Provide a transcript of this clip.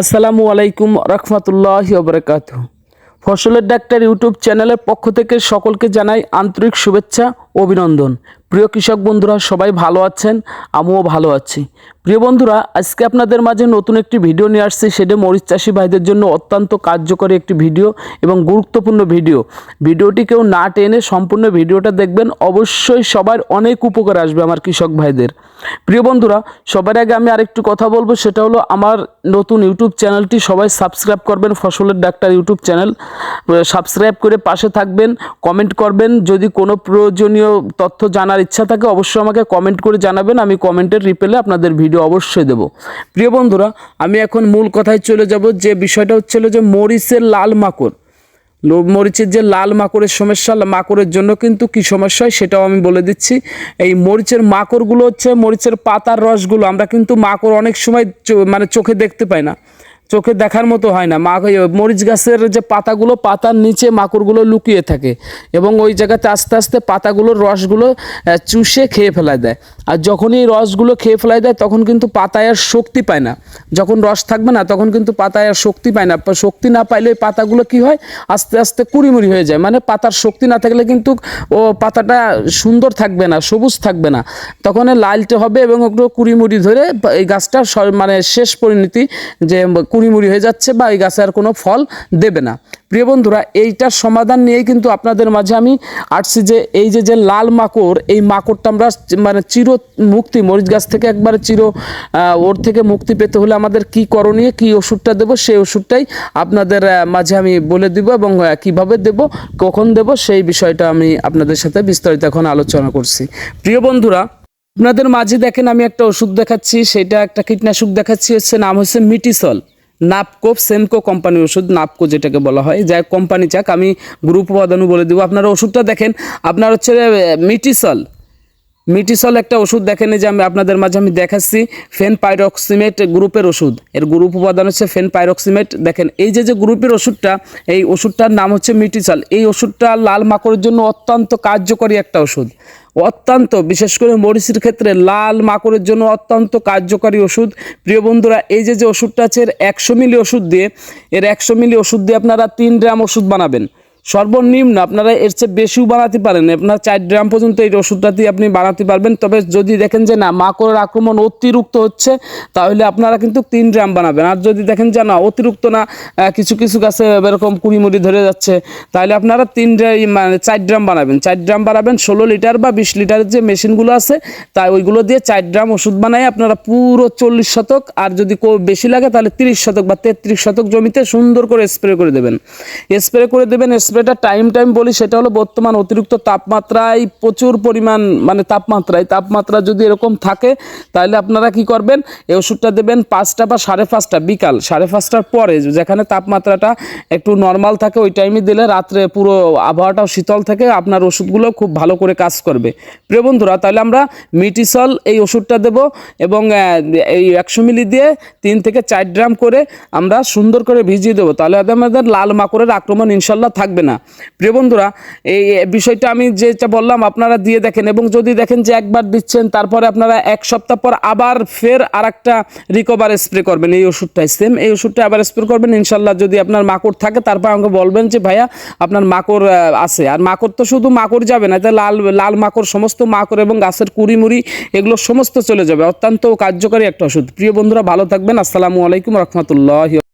আসসালামু আলাইকুম রহমতুল্লাহ বরকাত ফসলের ডাক্তার ইউটিউব চ্যানেলের পক্ষ থেকে সকলকে জানাই আন্তরিক শুভেচ্ছা অভিনন্দন। প্রিয় কৃষক বন্ধুরা, সবাই ভালো আছেন? আমিও ভালো আছি। প্রিয় বন্ধুরা, আজকে আপনাদের মাঝে নতুন একটি ভিডিও নিয়ে আসছি। সেটা মরিচ চাষি ভাইদের জন্য অত্যন্ত কার্যকরী একটি ভিডিও এবং গুরুত্বপূর্ণ ভিডিও। ভিডিওটি কেউ না টেনে সম্পূর্ণ ভিডিওটা দেখবেন। অবশ্যই সবার অনেক উপকার আসবে আমার কৃষক ভাইদের। প্রিয় বন্ধুরা, সবার আগে আমি আরেকটু কথা বলব। সেটা হলো, আমার নতুন ইউটিউব চ্যানেলটি সবাই সাবস্ক্রাইব করবেন। ফসলের ডাক্তার ইউটিউব চ্যানেল। সাবস্ক্রাইব করে পাশে থাকবেন, কমেন্ট করবেন। যদি কোনো প্রয়োজনীয় তথ্য জানার ইচ্ছা থাকে অবশ্যই আমাকে কমেন্ট করে জানাবেন, আমি কমেন্টের রিপেলে আপনাদের ভিডিও অবশ্যই দেব। প্রিয় বন্ধুরা, আমি এখন মূল কথায় চলে যাব, যে বিষয়টা হচ্ছিল যে মরিচের লাল মাকড়। মরিচের যে লাল মাকড়ের সমস্যা মাকড়ের জন্য কিন্তু কি সমস্যা হয় সেটাও আমি বলে দিচ্ছি। এই মরিচের মাকড়গুলো হচ্ছে মরিচের পাতার রসগুলো, আমরা কিন্তু মাকড় অনেক সময় মানে চোখে দেখতে পাই না। চোখে দেখার মতো হয় না। মা মরিচ গাছের যে পাতাগুলো, পাতার নিচে মাকড়গুলো লুকিয়ে থাকে এবং ওই জায়গাতে আস্তে আস্তে পাতাগুলোর রসগুলো চুষে খেয়ে ফেলায় দেয়। আর যখনই রসগুলো খেয়ে ফেলায় দেয়, তখন কিন্তু পাতায় আর শক্তি পায় না। যখন রস থাকবে না, তখন কিন্তু পাতায় আর শক্তি পায় না। শক্তি না পাইলে ওই পাতাগুলো কি হয়? আস্তে আস্তে কুড়িমুড়ি হয়ে যায়। মানে পাতার শক্তি না থাকলে কিন্তু ও পাতাটা সুন্দর থাকবে না, সবুজ থাকবে না। তখন লালটে হবে এবং একটু কুড়িমুড়ি ধরে এই গাছটা মানে শেষ পরিণতি যে কুড়িমুড়ি হয়ে যাচ্ছে বা এই গাছে আর কোনো ফল দেবে না। প্রিয় বন্ধুরা, এইটার সমাধান নিয়েই কিন্তু আপনাদের মাঝে আমি আসছি যে এই যে যে লাল মাকড়, এই মাকড়টা আমরা মানে চির মুক্তি, মরিচ গাছ থেকে একবারে চির ওর থেকে মুক্তি পেতে হলে আমাদের কি করণীয়, কি ওষুধটা দেবো, সেই ওষুধটাই আপনাদের মাঝে আমি বলে দিব এবং কীভাবে দেব, কখন দেব, সেই বিষয়টা আমি আপনাদের সাথে বিস্তারিত এখন আলোচনা করছি। প্রিয় বন্ধুরা, আপনাদের মাঝে দেখেন আমি একটা ওষুধ দেখাচ্ছি, সেটা একটা কীটনাশক দেখাচ্ছি হচ্ছে নাম হচ্ছে মিটিসল। নাপকোপ সেমকো কোম্পানির ওষুধ, নাপকো যেটাকে বলা হয়। যাই কোম্পানি চাক, আমি গ্রুপ উপাদানও বলে দেবো। আপনারা ওষুধটা দেখেন, আপনার হচ্ছে মিটিসল। মিটিসল একটা ওষুধ দেখেন যে আমি আপনাদের মাঝে আমি দেখাচ্ছি ফেন পাইরক্সিমেট গ্রুপের ওষুধ। এর গ্রুপ উপাদান হচ্ছে ফেন পাইরক্সিমেট দেখেন, এই যে যে গ্রুপের ওষুধটা, এই ওষুধটার নাম হচ্ছে মিটিসল। এই ওষুধটা লাল মাকড়ের জন্য অত্যন্ত কার্যকরী একটা ওষুধ। অত্যন্ত, বিশেষ করে মরিচের ক্ষেত্রে লাল মাকড়ের জন্য অত্যন্ত কার্যকরী ওষুধ। প্রিয় বন্ধুরা, এই যে যে ওষুধটা আছে, এর একশো মিলি ওষুধ দিয়ে, এর একশো মিলি ওষুধ দিয়ে আপনারা তিন গ্রাম ওষুধ বানাবেন। সর্বনিম্ন আপনারা এর চেয়ে বেশিও বানাতে পারেন। আপনার চার গ্রাম পর্যন্ত এই ওষুধটা দিয়ে আপনি বানাতে পারবেন। তবে যদি দেখেন যে না, মাকড়ের আক্রমণ অতিরিক্ত হচ্ছে, তাহলে আপনারা কিন্তু তিন গ্রাম বানাবেন। আর যদি দেখেন যে না, অতিরিক্ত না কিছু কিছু গাছে এরকম কুড়ি মুড়ি ধরে যাচ্ছে, তাহলে আপনারা তিন মানে চার গ্রাম বানাবেন। চার গ্রাম বানাবেন, ষোলো লিটার বা বিশ লিটারের যে মেশিনগুলো আছে, তাই ওইগুলো দিয়ে চার গ্রাম ওষুধ বানাই, আপনারা পুরো চল্লিশ শতক, আর যদি কো- বেশি লাগে তাহলে তিরিশ শতক বা তেত্রিশ শতক জমিতে সুন্দর করে স্প্রে করে দেবেন। স্প্রে করে দেবেন স্প্রেটা টাইম টাইম বলি, সেটা হলো বর্তমান অতিরিক্ত তাপমাত্রায় প্রচুর পরিমাণ মানে তাপমাত্রায়, তাপমাত্রা যদি এরকম থাকে, তাহলে আপনারা কি করবেন? এই ওষুধটা দেবেন পাঁচটা বা সাড়ে পাঁচটা, বিকাল, সাড়ে পাঁচটার পরে যেখানে তাপমাত্রাটা একটু নর্মাল থাকে, ওই টাইমে দিলে রাত্রে পুরো আবহাওয়াটাও শীতল থাকে, আপনার ওষুধগুলো খুব ভালো করে কাজ করবে। প্রিয় বন্ধুরা, তাহলে আমরা মিটিসল এই ওষুধটা দেব এবং এই একশো মিলি দিয়ে তিন থেকে চার ড্রাম করে আমরা সুন্দর করে ভিজিয়ে দেবো। তাহলে আমাদের লাল মাকড়ের আক্রমণ ইনশাল্লাহ থাকবে না। প্রিয় বন্ধুরা, এই বিষয়টা আমি যেটা বললাম, আপনারা দিয়ে দেখেন এবং যদি দেখেন যে একবার দিচ্ছেন, তারপরে আপনারা এক সপ্তাহ পর আবার ফের আর একটা রিকভার স্প্রে করবেন। এই ওষুধটাই সেম এই ওষুধটা আবার স্প্রে করবেন। ইনশাল্লাহ যদি আপনার মাকড় থাকে, তারপর আমাকে বলবেন যে, ভাইয়া, আপনার মাকড় আছে। আর মাকড় তো শুধু মাকড় যাবে না, এটা লাল লাল মাকড়, সমস্ত মাকড় এবং গাছের কুড়ি মুড়ি, এগুলো সমস্ত চলে যাবে। অত্যন্ত কার্যকরী একটা ওষুধ। প্রিয় বন্ধুরা, ভালো থাকবেন। আসসালামু আলাইকুম রহমতুল্লাহ